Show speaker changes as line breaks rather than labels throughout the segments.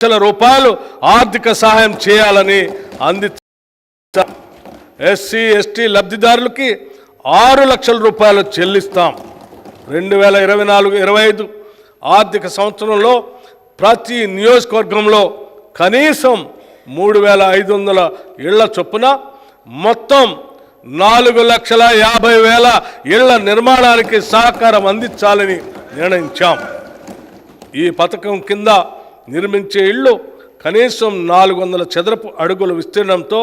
లక్షల రూపాయలు ఆర్థిక సహాయం చేయాలని అంది ఎస్సీ ఎస్టీ లబ్ధిదారులకి ఆరు లక్షల రూపాయలు చెల్లిస్తాం. రెండు వేల ఇరవై నాలుగు ఇరవై ఐదు ఆర్థిక సంవత్సరంలో ప్రతి నియోజకవర్గంలో కనీసం మూడు వేల ఐదు వందల ఇళ్ళ చొప్పున మొత్తం నాలుగు లక్షల యాభై వేల ఇళ్ళ నిర్మాణానికి సహకారం అందించాలని నిర్ణయించాం. ఈ పథకం కింద నిర్మించే ఇళ్ళు కనీసం నాలుగు వందల చదరపు అడుగుల విస్తీర్ణంతో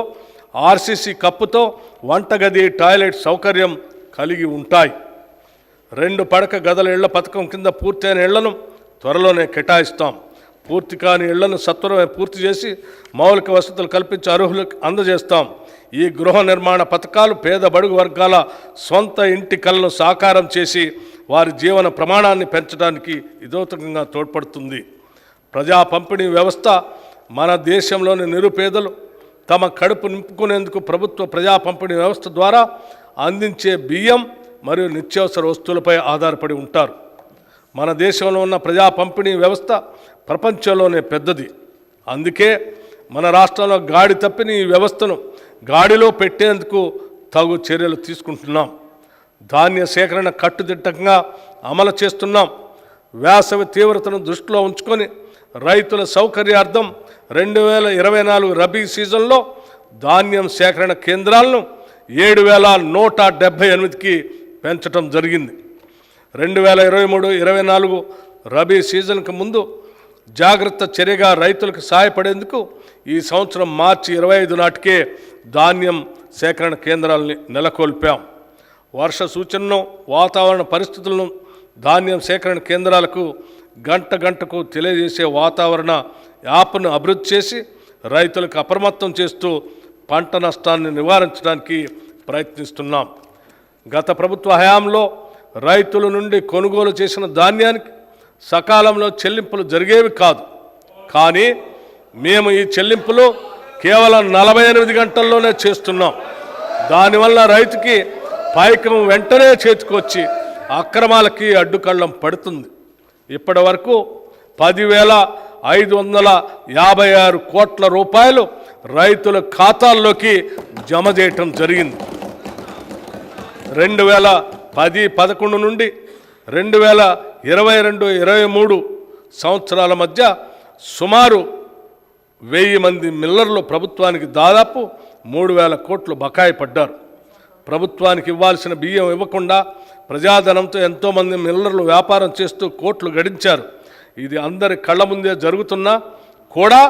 ఆర్సీసీ కప్పుతో వంటగది టాయిలెట్ సౌకర్యం కలిగి ఉంటాయి. రెండు పడక గదల ఇళ్ళ పథకం కింద పూర్తయిన ఇళ్ళను త్వరలోనే కేటాయిస్తాం. పూర్తి కాని ఇళ్ళను సత్వరమే పూర్తి చేసి మౌలిక వసతులు కల్పించి అర్హులకు అందజేస్తాం. ఈ గృహ నిర్మాణ పథకాలు పేద బడుగు వర్గాల సొంత ఇంటి కలను సాకారం చేసి వారి జీవన ప్రమాణాన్ని పెంచడానికి ఇదోతకంగా తోడ్పడుతుంది. ప్రజా పంపిణీ వ్యవస్థ మన దేశంలోని నిరుపేదలు తమ కడుపు నింపుకునేందుకు ప్రభుత్వ ప్రజా పంపిణీ వ్యవస్థ ద్వారా అందించే బియ్యం మరియు నిత్యావసర వస్తువులపై ఆధారపడి ఉంటారు. మన దేశంలో ఉన్న ప్రజా పంపిణీ వ్యవస్థ ప్రపంచంలోనే పెద్దది. అందుకే మన రాష్ట్రంలో గాడి తప్పిన ఈ వ్యవస్థను గాడిలో పెట్టేందుకు తగు చర్యలు తీసుకుంటున్నాం. ధాన్య సేకరణ కట్టుదిట్టంగా అమలు చేస్తున్నాం. వేసవి తీవ్రతను దృష్టిలో ఉంచుకొని రైతుల సౌకర్యార్థం రెండు వేల ఇరవై నాలుగు రబీ సీజన్లో ధాన్యం సేకరణ కేంద్రాలను ఏడు వేల నూట డెబ్భై ఎనిమిదికి పెంచడం జరిగింది. రెండు వేల ఇరవై మూడు ఇరవై నాలుగు రబీ సీజన్కి ముందు జాగ్రత్త చర్యగా రైతులకు సహాయపడేందుకు ఈ సంవత్సరం మార్చి ఇరవై ఐదు నాటికే ధాన్యం సేకరణ కేంద్రాలని నెలకొల్పాం. వర్ష సూచనను వాతావరణ పరిస్థితులను ధాన్యం సేకరణ కేంద్రాలకు గంట గంటకు తెలియజేసే వాతావరణ యాప్ను అభివృద్ధి చేసి రైతులకు అప్రమత్తం చేస్తూ పంట నష్టాన్ని నివారించడానికి ప్రయత్నిస్తున్నాం. గత ప్రభుత్వ హయాంలో రైతుల నుండి కొనుగోలు చేసిన ధాన్యానికి సకాలంలో చెల్లింపులు జరిగేవి కాదు. కానీ మేము ఈ చెల్లింపులు కేవలం నలభై ఎనిమిది గంటల్లోనే చేస్తున్నాం. దానివల్ల రైతుకి పైకం వెంటనే చేతికొచ్చి అక్రమాలకి అడ్డుకళ్ళం పడుతుంది. ఇప్పటి వరకు పదివేల ఐదు వందల యాభై ఆరు కోట్ల రూపాయలు రైతుల ఖాతాల్లోకి జమ చేయటం జరిగింది. రెండు వేల పది పదకొండు నుండి రెండు వేల ఇరవై రెండు ఇరవై మూడు సంవత్సరాల మధ్య సుమారు వెయ్యి మంది మిల్లర్లు ప్రభుత్వానికి దాదాపు మూడు వేల కోట్లు బకాయి పడ్డారు. ప్రభుత్వానికి ఇవ్వాల్సిన బియ్యం ఇవ్వకుండా ప్రజాధనంతో ఎంతోమంది మిల్లర్లు వ్యాపారం చేస్తూ కోట్లు గడించారు. ఇది అందరి కళ్ళ ముందే జరుగుతున్నా కూడా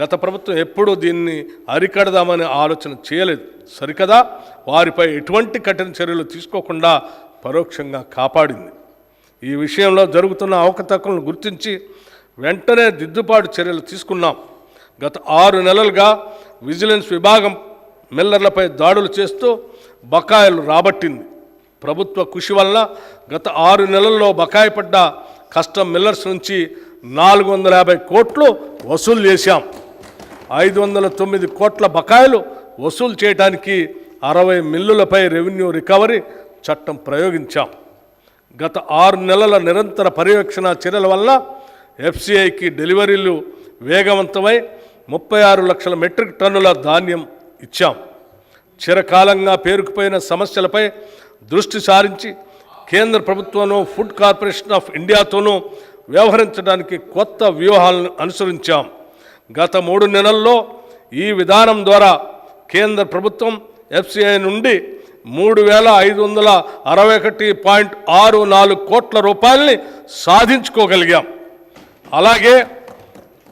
గత ప్రభుత్వం ఎప్పుడూ దీన్ని అరికడదామనే ఆలోచన చేయలేదు. సరికదా? వారిపై ఎటువంటి కఠిన చర్యలు తీసుకోకుండా పరోక్షంగా కాపాడింది. ఈ విషయంలో జరుగుతున్న అవకతవకలను గుర్తించి వెంటనే దిద్దుబాటు చర్యలు తీసుకున్నాం. గత ఆరు నెలలుగా విజిలెన్స్ విభాగం మిల్లర్లపై దాడులు చేస్తూ బకాయిలు రాబట్టింది. ప్రభుత్వ కృషి వల్ల గత ఆరు నెలల్లో బకాయి పడ్డ కస్టమ్ మిల్లర్స్ నుంచి నాలుగు వందల యాభై కోట్లు వసూలు చేశాం. ఐదు వందల తొమ్మిది కోట్ల బకాయిలు వసూలు చేయడానికి అరవై మిల్లులపై రెవెన్యూ రికవరీ చట్టం ప్రయోగించాం. గత ఆరు నెలల నిరంతర పర్యవేక్షణ చర్యల వల్ల ఎఫ్సిఐకి డెలివరీలు వేగవంతమై ముప్పై ఆరు లక్షల మెట్రిక్ టన్నుల ధాన్యం ఇచ్చాం. చిరకాలంగా పేరుకుపోయిన సమస్యలపై దృష్టి సారించి కేంద్ర ప్రభుత్వంలో ఫుడ్ కార్పొరేషన్ ఆఫ్ ఇండియాతోనూ వ్యవహరించడానికి కొత్త వ్యూహాలను అనుసరించాం. గత మూడు నెలల్లో ఈ విధానం ద్వారా కేంద్ర ప్రభుత్వం ఎఫ్సిఐ నుండి మూడు వేల ఐదు వందల అరవై ఒకటి పాయింట్ ఆరు నాలుగు కోట్ల రూపాయలని సాధించుకోగలిగాం. అలాగే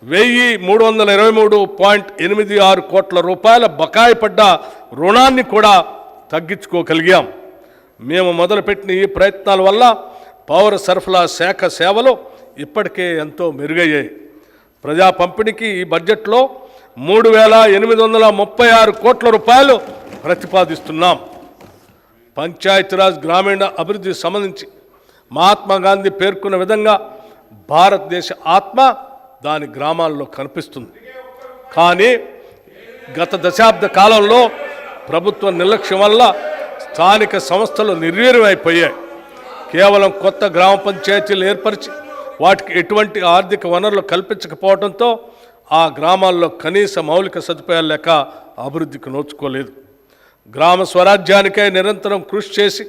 వెయ్యి మూడు వందల ఇరవై మూడు పాయింట్ ఎనిమిది ఆరు కోట్ల రూపాయల బకాయి పడ్డ రుణాన్ని కూడా తగ్గించుకోగలిగాం. మేము మొదలుపెట్టిన ఈ ప్రయత్నాల వల్ల పౌర సరఫరా శాఖ సేవలు ఇప్పటికే ఎంతో మెరుగయ్యాయి. ప్రజా పంపిణీకి ఈ బడ్జెట్లో మూడు వేల ఎనిమిది వందల ముప్పై ఆరు కోట్ల రూపాయలు ప్రతిపాదిస్తున్నాం. పంచాయతీరాజ్ గ్రామీణ అభివృద్ధికి సంబంధించి మహాత్మా గాంధీ పేర్కొన్న విధంగా భారతదేశ ఆత్మ దాని గ్రామాల్లో కనిపిస్తుంది. కానీ గత దశాబ్ద కాలంలో ప్రభుత్వ నిర్లక్ష్యం వల్ల స్థానిక సంస్థలు నిర్వీర్యమైపోయాయి. కేవలం కొత్త గ్రామ పంచాయతీలు ఏర్పరిచి వాటికి ఎటువంటి ఆర్థిక వనరులు కల్పించకపోవడంతో ఆ గ్రామాల్లో కనీస మౌలిక సదుపాయాలు లేక అభివృద్ధికి నోచుకోలేదు. గ్రామ స్వరాజ్యానికై నిరంతరం కృషి చేసి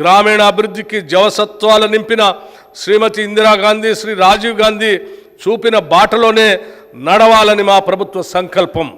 గ్రామీణ అభివృద్ధికి జవసత్వాలు నింపిన శ్రీమతి ఇందిరాగాంధీ శ్రీ రాజీవ్ గాంధీ చూపిన బాటలోనే నడవాలని మా ప్రభుత్వ సంకల్పం.